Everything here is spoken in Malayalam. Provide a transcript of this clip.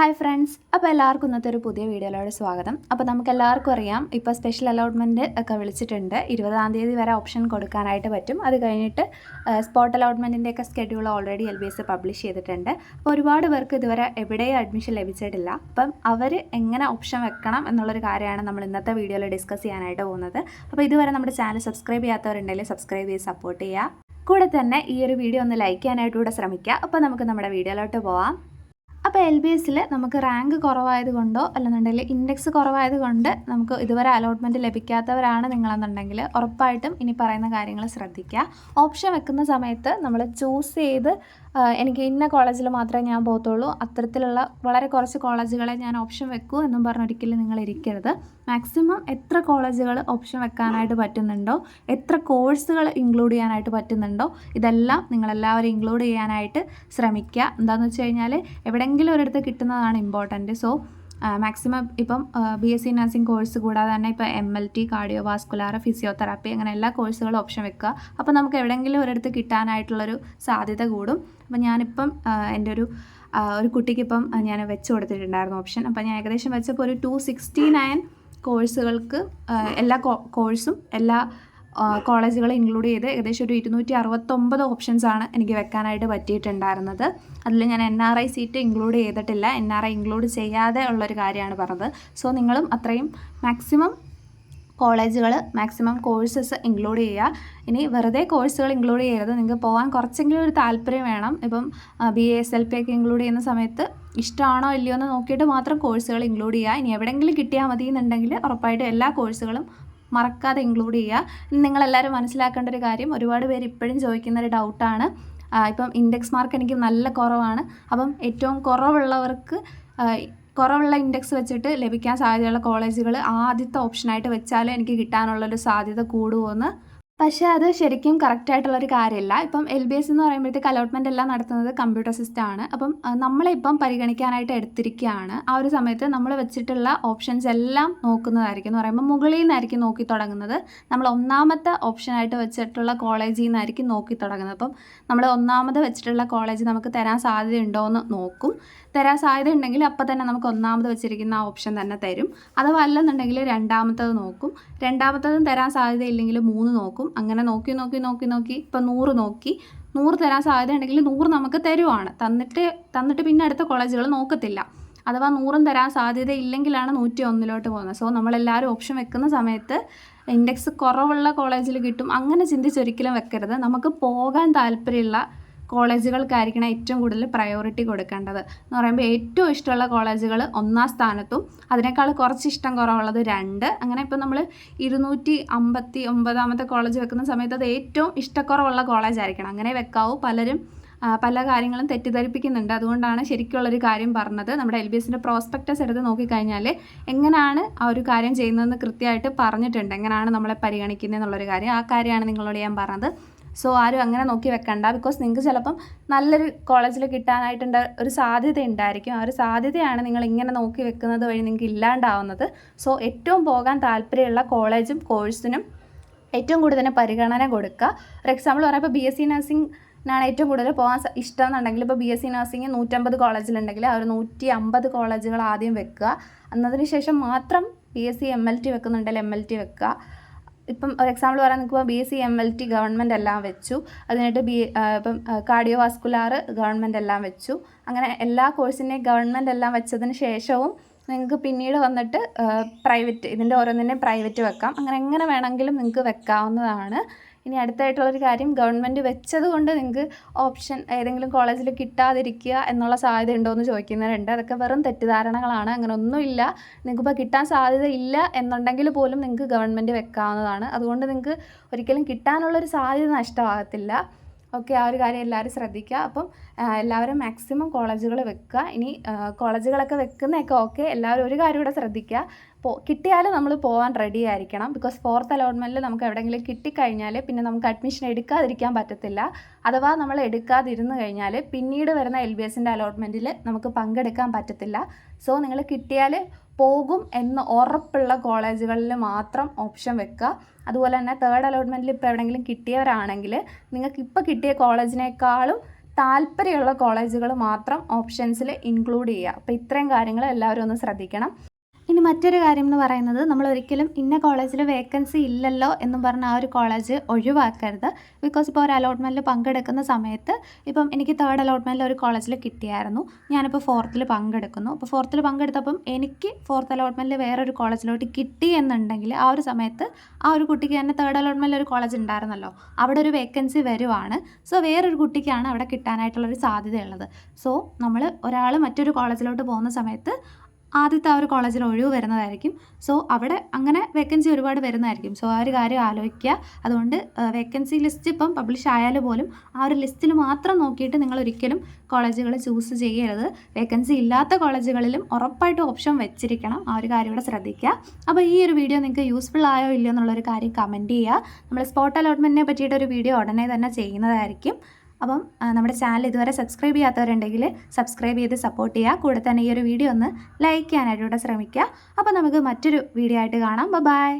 ഹായ് ഫ്രണ്ട്സ് അപ്പോൾ എല്ലാവർക്കും ഇന്നത്തെ ഒരു പുതിയ വീഡിയോയിലോട് സ്വാഗതം. അപ്പോൾ നമുക്ക് എല്ലാവർക്കും അറിയാം ഇപ്പോൾ സ്പെഷ്യൽ അലോട്ട്മെന്റ് ഒക്കെ വിളിച്ചിട്ടുണ്ട്. ഇരുപതാം തീയതി വരെ ഓപ്ഷൻ കൊടുക്കാനായിട്ട് പറ്റും. അത് കഴിഞ്ഞിട്ട് സ്പോട്ട് അലോട്ട്മെന്റിന്റെ ഒക്കെ schedule already L B S publish ചെയ്തിട്ടുണ്ട്. അപ്പോൾ ഒരുപാട് പേർക്ക് ഇതുവരെ എവിടെയും അഡ്മിഷൻ ലഭിച്ചിട്ടില്ല. അപ്പം അവർ എങ്ങനെ ഓപ്ഷൻ വെക്കണം എന്നുള്ളൊരു കാര്യമാണ് നമ്മൾ ഇന്നത്തെ വീഡിയോയിൽ ഡിസ്കസ് ചെയ്യാനായിട്ട് പോകുന്നത്. അപ്പോൾ ഇതുവരെ നമ്മുടെ ചാനൽ സബ്സ്ക്രൈബ് ചെയ്യാത്തവരുണ്ടെങ്കിൽ സബ്സ്ക്രൈബ് ചെയ്ത് സപ്പോർട്ട് ചെയ്യുക. കൂടെ തന്നെ ഈ ഒരു വീഡിയോ ഒന്ന് ലൈക്ക് ചെയ്യാനായിട്ട് കൂടെ ശ്രമിക്കുക. അപ്പോൾ നമുക്ക് നമ്മുടെ വീഡിയോയിലോട്ട് പോവാം. അപ്പോൾ എൽ ബി എസിൽ നമുക്ക് റാങ്ക് കുറവായത് കൊണ്ടോ അല്ലെന്നുണ്ടെങ്കിൽ ഇൻഡെക്സ് കുറവായത് കൊണ്ട് നമുക്ക് ഇതുവരെ അലോട്ട്മെന്റ് ലഭിക്കാത്തവരാണ് നിങ്ങളെന്നുണ്ടെങ്കിൽ ഉറപ്പായിട്ടും ഇനി പറയുന്ന കാര്യങ്ങൾ ശ്രദ്ധിക്കുക. ഓപ്ഷൻ വെക്കുന്ന സമയത്ത് നമ്മൾ ചൂസ് ചെയ്ത് എനിക്ക് ഇന്ന കോളേജിൽ മാത്രമേ ഞാൻ പോകത്തുള്ളൂ. അത്തരത്തിലുള്ള വളരെ കുറച്ച് കോളേജുകളെ ഞാൻ ഓപ്ഷൻ വെക്കൂ എന്നും പറഞ്ഞ് ഒരിക്കലും നിങ്ങൾ ഇരിക്കരുത്. മാക്സിമം എത്ര കോളേജുകൾ ഓപ്ഷൻ വെക്കാനായിട്ട് പറ്റുന്നുണ്ടോ? എത്ര കോഴ്സുകൾ ഇൻക്ലൂഡ് ചെയ്യാനായിട്ട് പറ്റുന്നുണ്ടോ? ഇതെല്ലാം നിങ്ങളെല്ലാവരും ഇൻക്ലൂഡ് ചെയ്യാനായിട്ട് ശ്രമിക്കുക. എന്താണെന്ന് വെച്ച് കഴിഞ്ഞാൽ എവിടെയെങ്കിലും ഒരിടത്ത് കിട്ടുന്നതാണ് ഇമ്പോർട്ടന്റ് സോ മാക്സിമം ഇപ്പം B S C nursing course കൂടാതെ തന്നെ ഇപ്പോൾ M L T cardiovascular physiotherapy അങ്ങനെ എല്ലാ കോഴ്സുകളും ഓപ്ഷൻ വെക്കുക. അപ്പോൾ നമുക്ക് എവിടെയെങ്കിലും ഒരിടത്ത് കിട്ടാനായിട്ടുള്ളൊരു സാധ്യത കൂടും. അപ്പോൾ ഞാനിപ്പം എന്റെ ഒരു ഒരു കുട്ടിക്കിപ്പം ഞാൻ വെച്ച് കൊടുത്തിട്ടുണ്ടായിരുന്നു ഓപ്ഷൻ അപ്പോൾ ഞാൻ ഏകദേശം വെച്ചപ്പോൾ ഒരു ടു സിക്സ്റ്റി നയൻ കോഴ്സുകൾക്ക് എല്ലാ കോഴ്സും എല്ലാ കോളേജുകൾ ഇൻക്ലൂഡ് ചെയ്ത് ഏകദേശം ഒരു ഇരുന്നൂറ്റി അറുപത്തൊമ്പത് ആണ് എനിക്ക് വെക്കാനായിട്ട് പറ്റിയിട്ടുണ്ടായിരുന്നത്. അതിൽ ഞാൻ N R I seat include ചെയ്തിട്ടില്ല. എൻ ആർ ഐ ഇൻക്ലൂഡ് ചെയ്യാതെ ഉള്ളൊരു കാര്യമാണ് പറഞ്ഞത്. സോ നിങ്ങളും അത്രയും മാക്സിമം കോളേജുകൾ മാക്സിമം കോഴ്സസ് ഇൻക്ലൂഡ് ചെയ്യുക. ഇനി വെറുതെ കോഴ്സുകൾ ഇൻക്ലൂഡ് ചെയ്യരുത്. നിങ്ങൾക്ക് പോകാൻ കുറച്ചെങ്കിലും ഒരു താല്പര്യം വേണം. ഇപ്പം B A S L P ഒക്കെ ഇൻക്ലൂഡ് ചെയ്യുന്ന സമയത്ത് ഇഷ്ടമാണോ ഇല്ലയോ എന്ന് നോക്കിയിട്ട് മാത്രം കോഴ്സുകൾ ഇൻക്ലൂഡ് ചെയ്യുക. ഇനി എവിടെയെങ്കിലും കിട്ടിയാൽ മതി എന്നുണ്ടെങ്കിൽ ഉറപ്പായിട്ടും എല്ലാ കോഴ്സുകളും മറക്കാതെ ഇൻക്ലൂഡ് ചെയ്യുക. നിങ്ങളെല്ലാവരും മനസ്സിലാക്കേണ്ട ഒരു കാര്യം ഒരുപാട് പേര് ഇപ്പോഴും ചോദിക്കുന്ന ഒരു ഡൗട്ടാണ് ഇപ്പം ഇൻഡെക്സ് മാർക്ക് എനിക്ക് നല്ല കുറവാണ്. അപ്പം ഏറ്റവും കുറവുള്ളവർക്ക് കുറവുള്ള ഇൻഡെക്സ് വെച്ചിട്ട് ലഭിക്കാൻ സാധ്യതയുള്ള കോളേജുകൾ ആദ്യത്തെ ഓപ്ഷനായിട്ട് വെച്ചാലേ എനിക്ക് കിട്ടാനുള്ളൊരു സാധ്യത കൂടുമോയെന്ന് പക്ഷേ അത് ശരിക്കും കറക്റ്റ് ആയിട്ടുള്ളൊരു കാര്യമില്ല ഇപ്പം എൽ ബി എസ് എന്ന് പറയുമ്പോഴത്തേക്ക് അലോട്ട്മെന്റ് എല്ലാം നടത്തുന്നത് കമ്പ്യൂട്ടർ സിസ്റ്റം ആണ്. അപ്പം നമ്മളിപ്പം പരിഗണിക്കാനായിട്ട് എടുത്തിരിക്കുകയാണ്. ആ ഒരു സമയത്ത് നമ്മൾ വെച്ചിട്ടുള്ള ഓപ്ഷൻസ് എല്ലാം നോക്കുന്നതായിരിക്കും. എന്ന് പറയുമ്പോൾ മുകളിൽ നിന്നായിരിക്കും നോക്കി തുടങ്ങുന്നത്. നമ്മൾ ഒന്നാമത്തെ ഓപ്ഷനായിട്ട് വെച്ചിട്ടുള്ള കോളേജിൽ നിന്നായിരിക്കും നോക്കി തുടങ്ങുന്നത്. അപ്പം നമ്മൾ ഒന്നാമത് വെച്ചിട്ടുള്ള കോളേജ് നമുക്ക് തരാൻ സാധ്യതയുണ്ടോ എന്ന് നോക്കും. തരാൻ സാധ്യത ഉണ്ടെങ്കിൽ അപ്പോൾ തന്നെ നമുക്ക് ഒന്നാമത് വെച്ചിരിക്കുന്ന ആ ഓപ്ഷൻ തന്നെ തരും. അഥവാ അല്ലെന്നുണ്ടെങ്കിൽ രണ്ടാമത്തത് നോക്കും. രണ്ടാമത്തതും തരാൻ സാധ്യതയില്ലെങ്കിൽ മൂന്ന് നോക്കും. അങ്ങനെ നോക്കി നോക്കി നോക്കി നോക്കി ഇപ്പം നൂറ് നോക്കി. നൂറ് തരാൻ സാധ്യത ഉണ്ടെങ്കിൽ നൂറ് നമുക്ക് തരുവാണ്. തന്നിട്ട് തന്നിട്ട് പിന്നെ അടുത്ത കോളേജുകൾ നോക്കത്തില്ല. അഥവാ നൂറും തരാൻ സാധ്യത ഇല്ലെങ്കിലാണ് നൂറ്റി ഒന്നിലോട്ട് പോകുന്നത്. സോ നമ്മളെല്ലാവരും ഓപ്ഷൻ വെക്കുന്ന സമയത്ത് ഇൻഡെക്സ് കുറവുള്ള കോളേജിൽ കിട്ടും. അങ്ങനെ ചിന്തിച്ചൊരിക്കലും വെക്കരുത്. നമുക്ക് പോകാൻ താല്പര്യമുള്ള കോളേജുകൾക്കായിരിക്കണം ഏറ്റവും കൂടുതൽ പ്രയോറിറ്റി കൊടുക്കേണ്ടത്. എന്ന് പറയുമ്പോൾ ഏറ്റവും ഇഷ്ടമുള്ള കോളേജുകൾ ഒന്നാം സ്ഥാനത്തും അതിനേക്കാൾ കുറച്ച് ഇഷ്ടം കുറവുള്ളത് രണ്ട്. അങ്ങനെ ഇപ്പോൾ നമ്മൾ ഇരുന്നൂറ്റി അമ്പത്തി ഒമ്പതാമത്തെ കോളേജ് വെക്കുന്ന സമയത്ത് അത് ഏറ്റവും ഇഷ്ടക്കുറവുള്ള കോളേജ് ആയിരിക്കണം അങ്ങനെ വെക്കാവൂ. പലരും പല കാര്യങ്ങളും തെറ്റിദ്ധരിപ്പിക്കുന്നുണ്ട്. അതുകൊണ്ടാണ് ശരിക്കുള്ളൊരു കാര്യം പറഞ്ഞത്. നമ്മുടെ എൽ ബി എസിന്റെ പ്രോസ്പെക്റ്റസ് എടുത്ത് നോക്കിക്കഴിഞ്ഞാൽ എങ്ങനെയാണ് ആ ഒരു കാര്യം ചെയ്യുന്നതെന്ന് കൃത്യമായിട്ട് പറഞ്ഞിട്ടുണ്ട്. എങ്ങനെയാണ് നമ്മളെ പരിഗണിക്കുന്നത് എന്നുള്ളൊരു കാര്യം. ആ കാര്യമാണ് നിങ്ങളോട് ഞാൻ പറഞ്ഞത്. സോ ആരും അങ്ങനെ നോക്കി വെക്കണ്ട. ബിക്കോസ് നിങ്ങൾക്ക് ചിലപ്പം നല്ലൊരു കോളേജിൽ കിട്ടാനായിട്ടുണ്ട് ഒരു സാധ്യത ഉണ്ടായിരിക്കും ആ ഒരു സാധ്യതയാണ് നിങ്ങൾ ഇങ്ങനെ നോക്കി വെക്കുന്നത് വഴി നിങ്ങൾക്ക് ഇല്ലാണ്ടാവുന്നത്. സോ ഏറ്റവും പോകാൻ താല്പര്യമുള്ള കോളേജും കോഴ്സിനും ഏറ്റവും കൂടുതൽ പരിഗണന കൊടുക്കുക. ഒരു എക്സാമ്പിൾ പറയുമ്പോൾ ബി എസ് സി നഴ്സിംഗ് ാണ് ഏറ്റവും കൂടുതൽ പോകാൻ ഇഷ്ടം എന്നുണ്ടെങ്കിൽ ഇപ്പോൾ ബി എസ് സി നഴ്സിംഗ് നൂറ്റമ്പത് കോളേജിലുണ്ടെങ്കിൽ ആ ഒരു നൂറ്റി അമ്പത് കോളേജുകൾ ആദ്യം വെക്കുക. എന്നതിന് ശേഷം മാത്രം B S C M L T വെക്കുന്നുണ്ടെങ്കിൽ M L T വെക്കുക. ഇപ്പം ഒരു എക്സാമ്പിൾ പറയാൻ നിൽക്കുമ്പോൾ B S C M L T government എല്ലാം വെച്ചു. അതിനായിട്ട് ബി ഇപ്പം കാർഡിയോ വാസ്കുലാർ ഗവൺമെന്റ് എല്ലാം വെച്ചു. അങ്ങനെ എല്ലാ കോഴ്സിന്റെയും ഗവൺമെന്റ് എല്ലാം വെച്ചതിന് ശേഷവും നിങ്ങൾക്ക് പിന്നീട് വന്നിട്ട് പ്രൈവറ്റ് ഇതിന്റെ ഓരോന്നിനെ പ്രൈവറ്റ് വെക്കാം. അങ്ങനെ എങ്ങനെ വേണമെങ്കിലും നിങ്ങൾക്ക് വെക്കാവുന്നതാണ്. ഇനി അടുത്തായിട്ടുള്ളൊരു കാര്യം ഗവൺമെന്റ് വെച്ചത് കൊണ്ട് നിങ്ങൾക്ക് ഓപ്ഷൻ ഏതെങ്കിലും കോളേജിൽ കിട്ടാതിരിക്കുക എന്നുള്ള സാധ്യത ഉണ്ടോ എന്ന് ചോദിക്കുന്നവരുണ്ട്. അതൊക്കെ വെറും തെറ്റിദ്ധാരണകളാണ്. അങ്ങനെ ഒന്നുമില്ല. നിങ്ങൾക്കിപ്പോൾ കിട്ടാൻ സാധ്യത ഇല്ല എന്നുണ്ടെങ്കിൽ പോലും നിങ്ങൾക്ക് ഗവൺമെന്റ് വെക്കാവുന്നതാണ്. അതുകൊണ്ട് നിങ്ങൾക്ക് ഒരിക്കലും കിട്ടാനുള്ളൊരു സാധ്യത നഷ്ടമാകത്തില്ല. ഓക്കെ ആ ഒരു കാര്യം എല്ലാവരും ശ്രദ്ധിക്കുക. അപ്പം എല്ലാവരും മാക്സിമം കോളേജുകൾ വെക്കുക. ഇനി കോളേജുകളൊക്കെ വെക്കുന്നതൊക്കെ ഓക്കെ. എല്ലാവരും ഒരു കാര്യം കൂടെ ശ്രദ്ധിക്കുക. പോ കിട്ടിയാൽ നമ്മൾ പോകാൻ റെഡി ആയിരിക്കണം. ബിക്കോസ് ഫോർത്ത് അലോട്ട്മെന്റിൽ നമുക്ക് എവിടെയെങ്കിലും കിട്ടിക്കഴിഞ്ഞാൽ പിന്നെ നമുക്ക് അഡ്മിഷൻ എടുക്കാതിരിക്കാൻ പറ്റത്തില്ല. അഥവാ നമ്മൾ എടുക്കാതിരുന്നു കഴിഞ്ഞാൽ പിന്നീട് വരുന്ന എൽ ബി എസിന്റെ അലോട്ട്മെന്റിൽ നമുക്ക് പങ്കെടുക്കാൻ പറ്റത്തില്ല. സോ നിങ്ങൾ കിട്ടിയാൽ പോകും എന്ന് ഉറപ്പുള്ള കോളേജുകളിൽ മാത്രം ഓപ്ഷൻ വെക്കുക. അതുപോലെ തന്നെ തേർഡ് അലോട്ട്മെന്റിൽ ഇപ്പോൾ എവിടെയെങ്കിലും കിട്ടിയവരാണെങ്കിൽ നിങ്ങൾക്ക് ഇപ്പോൾ കിട്ടിയ കോളേജിനേക്കാളും താല്പര്യമുള്ള കോളേജുകൾ മാത്രം ഓപ്ഷൻസിൽ ഇൻക്ലൂഡ് ചെയ്യുക. അപ്പോൾ ഇത്രയും കാര്യങ്ങൾ എല്ലാവരും ഒന്ന് ശ്രദ്ധിക്കണം. മറ്റൊരു കാര്യം എന്ന് പറയുന്നത് നമ്മൾ ഒരിക്കലും ഇന്ന കോളേജിൽ വേക്കൻസി ഇല്ലല്ലോ എന്നും പറഞ്ഞ് ആ ഒരു കോളേജ് ഒഴിവാക്കരുത്. ബിക്കോസ് ഇപ്പോൾ ഒരു അലോട്ട്മെന്റിൽ പങ്കെടുക്കുന്ന സമയത്ത് ഇപ്പം എനിക്ക് തേർഡ് അലോട്ട്മെന്റിൽ ഒരു കോളേജിൽ കിട്ടിയായിരുന്നു. ഞാനിപ്പോൾ ഫോർത്തിൽ പങ്കെടുക്കുന്നു. അപ്പോൾ ഫോർത്തിൽ പങ്കെടുത്തപ്പം എനിക്ക് ഫോർത്ത് അലോട്ട്മെന്റിൽ വേറൊരു കോളേജിലോട്ട് കിട്ടി എന്നുണ്ടെങ്കിൽ ആ ഒരു സമയത്ത് ആ ഒരു കുട്ടിക്ക് തന്നെ തേർഡ് അലോട്ട്മെന്റിൽ ഒരു കോളേജ് ഉണ്ടായിരുന്നല്ലോ. അവിടെ ഒരു വേക്കൻസി വരുവാണ്. സോ വേറൊരു കുട്ടിക്കാണ് അവിടെ കിട്ടാനായിട്ടുള്ളൊരു സാധ്യതയുള്ളത്. സോ നമ്മൾ ഒരാൾ മറ്റൊരു കോളേജിലോട്ട് പോകുന്ന സമയത്ത് ആദ്യത്തെ ആ ഒരു കോളേജിൽ ഒഴിവ് വരുന്നതായിരിക്കും. സോ അവിടെ അങ്ങനെ വേക്കൻസി ഒരുപാട് വരുന്നതായിരിക്കും. സോ ആ ഒരു കാര്യം ആലോചിക്കുക. അതുകൊണ്ട് വേക്കൻസി ലിസ്റ്റ് ഇപ്പം പബ്ലിഷ് ആയാലും പോലും ആ ഒരു ലിസ്റ്റിൽ മാത്രം നോക്കിയിട്ട് നിങ്ങൾ ഒരിക്കലും കോളേജുകൾ ചൂസ് ചെയ്യരുത്. വേക്കൻസി ഇല്ലാത്ത കോളേജുകളിലും ഉറപ്പായിട്ട് ഓപ്ഷൻ വെച്ചിരിക്കണം. ആ ഒരു കാര്യം കൂടെ ശ്രദ്ധിക്കുക. അപ്പോൾ ഈ ഒരു വീഡിയോ നിങ്ങൾക്ക് യൂസ്ഫുൾ ആയോ ഇല്ലയോ എന്നുള്ളൊരു കാര്യം കമന്റ് ചെയ്യുക. നമ്മൾ സ്പോട്ട് അലോട്ട്മെന്റിനെ പറ്റിയിട്ടൊരു വീഡിയോ ഉടനെ തന്നെ ചെയ്യുന്നതായിരിക്കും. അപ്പം നമ്മുടെ ചാനൽ ഇതുവരെ സബ്സ്ക്രൈബ് ചെയ്യാത്തവരുണ്ടെങ്കിൽ സബ്സ്ക്രൈബ് ചെയ്ത് സപ്പോർട്ട് ചെയ്യുക. കൂടെ തന്നെ ഈ ഒരു വീഡിയോ ഒന്ന് ലൈക്ക് ചെയ്യാനായിട്ട് ഇവിടെ ശ്രമിക്കുക. അപ്പോൾ നമുക്ക് മറ്റൊരു വീഡിയോ ആയിട്ട് കാണാം. ബൈ